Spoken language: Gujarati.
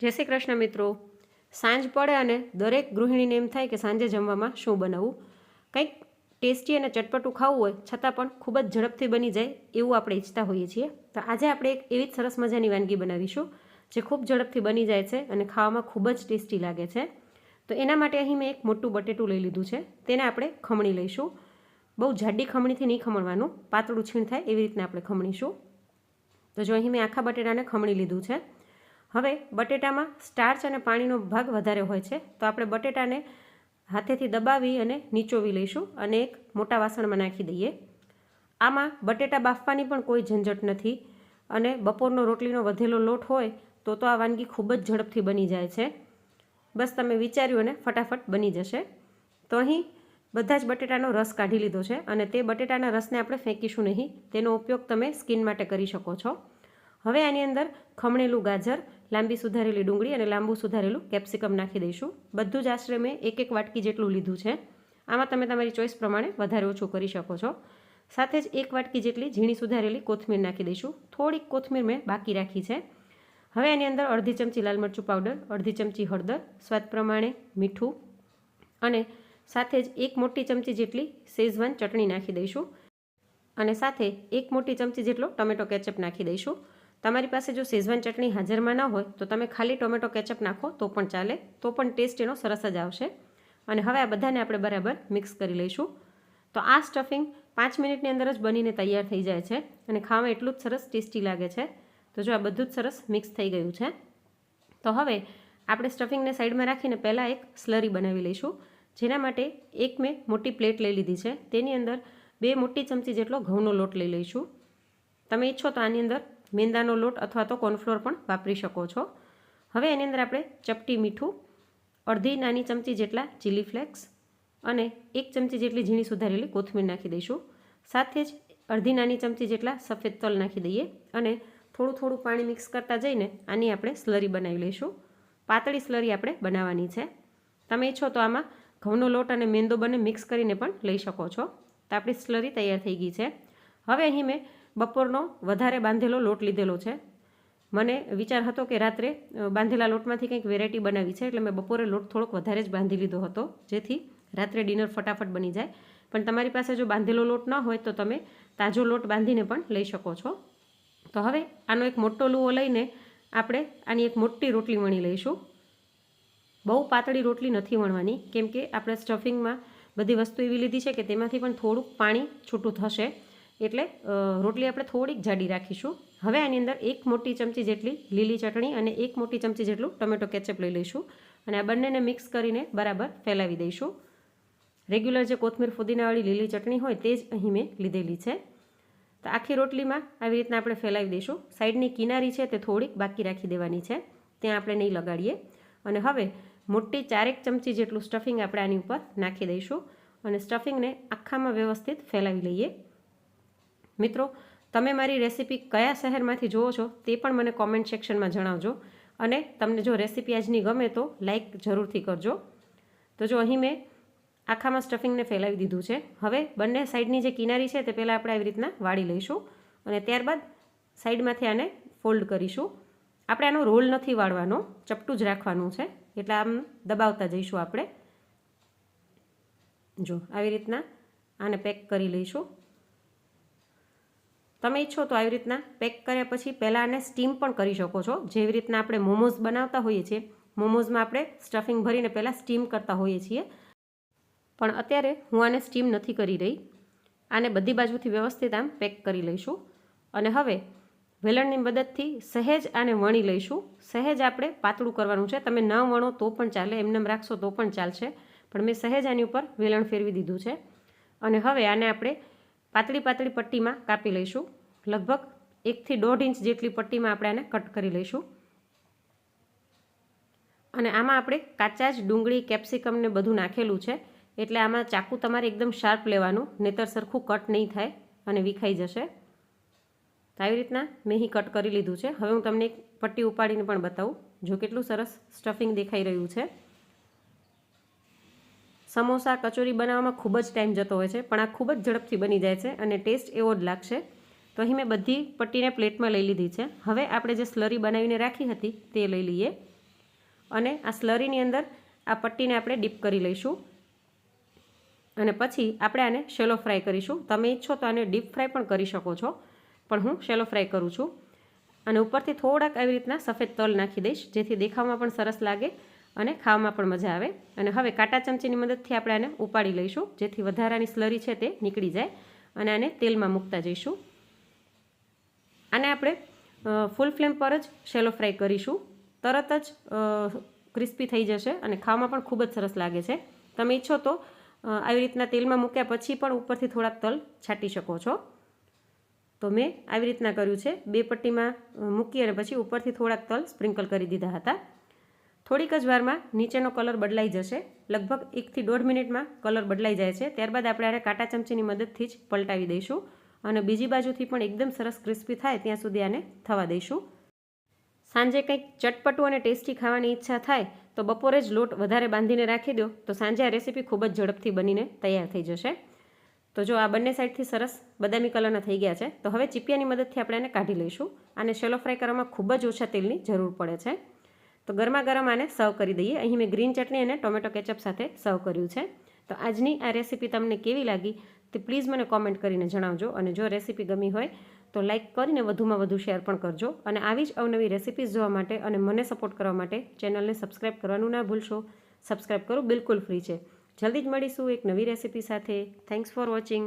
જય શ્રી કૃષ્ણ મિત્રો. સાંજ પડે અને દરેક ગૃહિણીને એમ થાય કે સાંજે જમવામાં શું બનાવવું? કંઈક ટેસ્ટી અને ચટપટું ખાવું હોય છતાં પણ ખૂબ જ ઝડપથી બની જાય એવું આપણે ઈચ્છતા હોઈએ છીએ. તો આજે આપણે એક એવી જ સરસ મજાની વાનગી બનાવીશું જે ખૂબ ઝડપથી બની જાય છે અને ખાવામાં ખૂબ જ ટેસ્ટી લાગે છે. તો એના માટે અહીં મેં એક મોટું બટેટું લઈ લીધું છે. તેને આપણે ખમણી લઈશું. બહુ જાડી ખમણીથી નહીં ખમણવાનું, પાતળું છીણ થાય એવી રીતના આપણે ખમણીશું. તો જો અહીં મેં આખા બટેટાને ખમણી લીધું છે. હવે બટેટામાં સ્ટાર્ચ અને પાણીનો ભાગ વધારે હોય છે, તો આપણે બટેટાને હાથેથી દબાવી અને નીચોવી લઈશું અને એક મોટા વાસણમાં નાખી દઈએ. આમાં બટેટા બાફવાની પણ કોઈ ઝંઝટ નથી અને બપોરનો રોટલીનો વધેલો લોટ હોય, તો તો આ વાનગી ખૂબ જ ઝડપથી બની જાય છે. બસ તમે વિચાર્યું અને ફટાફટ બની જશે. તો અહીં બધા જ બટેટાનો રસ કાઢી લીધો છે અને તે બટેટાના રસને આપણે ફેંકીશું નહીં, તેનો ઉપયોગ તમે સ્કિન માટે કરી શકો છો. હવે આની અંદર ખમણેલું ગાજર લાંબી સુધારેલી ડુંગળી અને લાંબુ સુધારેલું કેપ્સિકમ નાખી દઈશું. બધું જ આશરે મેં એક એક વાટકી જેટલું લીધું છે. આમાં તમે તમારી ચોઈસ પ્રમાણે વધારે ઓછું કરી શકો છો. સાથે જ એક વાટકી જેટલી ઝીણી સુધારેલી કોથમીર નાખી દઈશું. થોડીક કોથમીર મેં બાકી રાખી છે. હવે એની અંદર અડધી ચમચી લાલ મરચું પાવડર, અડધી ચમચી હળદર, સ્વાદ પ્રમાણે મીઠું અને સાથે જ એક મોટી ચમચી જેટલી શેઝવાન ચટણી નાખી દઈશું. અને સાથે એક મોટી ચમચી જેટલો ટમેટો કેચઅપ નાખી દઈશું. તમારી પાસે જો શેઝવાન ચટણી હાજરમાં ન હોય, તો તમે ખાલી ટોમેટો કેચઅપ નાખો, તો પણ ચાલે, તો પણ ટેસ્ટ એનો સરસ જ આવશે. અને હવે આ બધાને આપણે બરાબર મિક્સ કરી લઈશું. તો આ સ્ટફિંગ પાંચ મિનિટની અંદર જ બનીને તૈયાર થઈ જાય છે અને ખાવામાં એટલું જ સરસ ટેસ્ટી લાગે છે. તો જો આ બધું જ સરસ મિક્સ થઈ ગયું છે. તો હવે આપણે સ્ટફિંગને સાઈડમાં રાખીને પહેલાં એક સ્લરી બનાવી લઈશું, જેના માટે એક મેં મોટી પ્લેટ લઈ લીધી છે. તેની અંદર બે મોટી ચમચી જેટલો ઘઉંનો લોટ લઈ લઈશું. તમે ઈચ્છો તો આની અંદર મેંદાનો લોટ અથવા તો કોર્નફ્લોર પણ વાપરી શકો છો. હવે એની અંદર આપણે ચપટી મીઠું, અડધી નાની ચમચી જેટલા ચીલી ફ્લેક્સ અને એક ચમચી જેટલી ઝીણી સુધારેલી કોથમીર નાખી દઈશું. સાથે જ અડધી નાની ચમચી જેટલા સફેદ તલ નાખી દઈએ અને થોડું થોડું પાણી મિક્સ કરતા જઈને આની આપણે સ્લરી બનાવી લઈશું. પાતળી સ્લરી આપણે બનાવવાની છે. તમે ઈચ્છો તો આમાં ઘઉંનો લોટ અને મેંદો બંને મિક્સ કરીને પણ લઈ શકો છો. તો આપણી સ્લરી તૈયાર થઈ ગઈ છે. હવે અહીં મેં બપોરનો વધારે બાંધેલો લોટ લીધેલો છે. મને વિચાર હતો કે રાત્રે બાંધેલા લોટમાંથી કંઈક વેરાયટી બનાવી છે, એટલે મેં બપોરે લોટ થોડોક વધારે જ બાંધી લીધો હતો, જેથી રાત્રે ડિનર ફટાફટ બની જાય. પણ તમારી પાસે જો બાંધેલો લોટ ન હોય તો તમે તાજો લોટ બાંધીને પણ લઈ શકો છો. તો હવે આનો એક મોટો લુઓ લઈને આપણે આની એક મોટી રોટલી વણી લઈશું. બહુ પાતળી રોટલી નથી વણવાની, કેમ કે આપણે સ્ટફિંગમાં બધી વસ્તુ એવી લીધી છે કે તેમાંથી પણ થોડુંક પાણી છૂટું થશે. એટલે રોટલી આપણે થોડીક જાડી રાખીશું. હવે આની અંદર એક મોટી ચમચી જેટલી લીલી ચટણી અને એક મોટી ચમચી જેટલું ટમેટો કેચઅપ લઈ લઈશું અને આ બંનેને મિક્સ કરીને બરાબર ફેલાવી દઈશું. રેગ્યુલર જે કોથમીર ફુદીનાવાળી લીલી ચટણી હોય તે જ અહીં મેં લીધેલી છે. તો આખી રોટલીમાં આવી રીતના આપણે ફેલાવી દઈશું. સાઈડની કિનારી છે તે થોડીક બાકી રાખી દેવાની છે. ત્યાં આપણે નહીં લગાડીએ. અને હવે મોટી ચારેક ચમચી જેટલું સ્ટફિંગ આપણે આની ઉપર નાખી દઈશું અને સ્ટફિંગને આખામાં વ્યવસ્થિત ફેલાવી લઈએ. મિત્રો, તમે મારી રેસીપી કયા શહેરમાંથી જુઓ છો તે પણ મને કોમેન્ટ સેક્શનમાં જણાવજો અને તમને જો રેસીપી આજની ગમે તો લાઇક જરૂરથી કરજો. તો જો અહીં મેં આખામાં સ્ટફિંગને ફેલાવી દીધું છે. હવે બંને સાઈડની જે કિનારી છે તે પહેલાં આપણે આવી રીતના વાળી લઈશું અને ત્યારબાદ સાઈડમાંથી આને ફોલ્ડ કરીશું. આપણે આનો રોલ નથી વાળવાનો, ચપટું જ રાખવાનું છે. એટલે આમ દબાવતા જઈશું આપણે. જો, આવી રીતના આને પેક કરી લઈશું. તમે ઈચ્છો તો આવી રીતના પેક કર્યા પછી પહેલાં આને સ્ટીમ પણ કરી શકો છો. જેવી રીતના આપણે મોમોઝ બનાવતા હોઈએ છીએ, મોમોઝમાં આપણે સ્ટફિંગ ભરીને પહેલાં સ્ટીમ કરતા હોઈએ છીએ. પણ અત્યારે હું આને સ્ટીમ નથી કરી રહી. આને બધી બાજુથી વ્યવસ્થિત આમ પેક કરી લઈશું. અને હવે વેલણની મદદથી સહેજ આને વણી લઈશું. સહેજ આપણે પાતળું કરવાનું છે. તમે ન વણો તો પણ ચાલે, એમને રાખશો તો પણ ચાલશે. પણ મેં સહેજ આની ઉપર વેલણ ફેરવી દીધું છે. અને હવે આને આપણે પાતળી પાતળી પટ્ટીમાં કાપી લઈશું. લગભગ એકથી દોઢ ઇંચ જેટલી પટ્ટીમાં આપણે આને કટ કરી લઈશું. અને આમાં આપણે કાચા જ ડુંગળી કેપ્સિકમને બધું નાખેલું છે. એટલે આમાં ચાકુ તમારે એકદમ શાર્પ લેવાનું, નહીતર સરખું કટ નહીં થાય અને વિખાઈ જશે. તો આવી રીતના મેં કટ કરી લીધું છે. હવે હું તમને એક પટ્ટી ઉપાડીને પણ બતાવું, જો કેટલું સરસ સ્ટફિંગ દેખાઈ રહ્યું છે. સમોસા કચોરી બનાવવામાં ખૂબ જ ટાઈમ જતો હોય છે, પણ આ ખૂબ જ ઝડપથી બની જાય છે અને ટેસ્ટ એવો જ લાગશે. તો અહીં મેં બધી પટ્ટીને પ્લેટમાં લઈ લીધી છે. હવે આપણે જે સ્લરી બનાવીને રાખી હતી તે લઈ લઈએ. અને આ સ્લરીની અંદર આ પટ્ટીને આપણે ડીપ કરી લઈશું. અને પછી આપણે આને શેલો ફ્રાય કરીશું. તમે ઈચ્છો તો આને ડીપ ફ્રાય પણ કરી શકો છો, પણ હું શેલો ફ્રાય કરું છું. અને ઉપરથી થોડાક આવી રીતના સફેદ તલ નાખી દઈશ, જેથી દેખાવમાં પણ સરસ લાગે. અને ખાવામાં પણ મજા આવે. અને હવે કાંટા ચમચીની મદદથી આપણે આને ઉપાડી લઈશું. જેથી વધારાની સ્લરી છે તે નીકળી જાય. અને આને તેલમાં મૂકતા જઈશું. આને આપણે ફૂલ ફ્લેમ પર જ શેલો ફ્રાય કરીશું. તરત જ ક્રિસ્પી થઈ જશે અને ખાવામાં પણ ખૂબ જ સરસ લાગે છે. તમે ઈચ્છો તો આવી રીતના તેલમાં મૂક્યા પછી પણ ઉપરથી થોડાક તલ છાંટી શકો છો. તો મેં આવી રીતના કર્યું છે. બે પટ્ટીમાં મૂકી અને પછી ઉપરથી થોડાક તલ સ્પ્રિંકલ કરી દીધા હતા. થોડીક જ વારમાં નીચેનો કલર બદલાઈ જશે. લગભગ એકથી દોઢ મિનિટમાં કલર બદલાઈ જાય છે. ત્યારબાદ આપણે આને કાંટા ચમચીની મદદથી જ પલટાવી દઈશું અને બીજી બાજુથી પણ એકદમ સરસ ક્રિસ્પી થાય ત્યાં સુધી આને થવા દઈશું. સાંજે કંઈક ચટપટું અને ટેસ્ટી ખાવાની ઈચ્છા થાય તો બપોરે જ લોટ વધારે બાંધીને રાખી દો. તો સાંજે આ રેસીપી ખૂબ જ ઝડપથી બનીને તૈયાર થઈ જશે. તો જો આ બંને સાઈડથી સરસ બદામી કલરના થઈ ગયા છે, તો હવે ચીપિયાની મદદથી આપણે આને કાઢી લઈશું. આને શેલો ફ્રાય કરવામાં ખૂબ જ ઓછા તેલની જરૂર પડે છે. તો ગરમા ગરમ આને સર્વ કરી દઈએ. અહીં મેં ગ્રીન ચટણી અને ટોમેટો કેચઅપ સાથે સર્વ કર્યું છે. તો આજની આ રેસીપી તમને કેવી લાગી તે પ્લીઝ મને કોમેન્ટ કરીને જણાવજો. અને જો રેસીપી ગમી હોય તો લાઇક કરીને વધુમાં વધુ શેર પણ કરજો. અને આવી જ અવનવી રેસીપીઝ જોવા માટે અને મને સપોર્ટ કરવા માટે ચેનલને સબસ્ક્રાઈબ કરવાનું ના ભૂલશો. સબસ્ક્રાઈબ કરવું બિલકુલ ફ્રી છે. જલ્દી જ મળીશું એક નવી રેસીપી સાથે. Thanks for watching.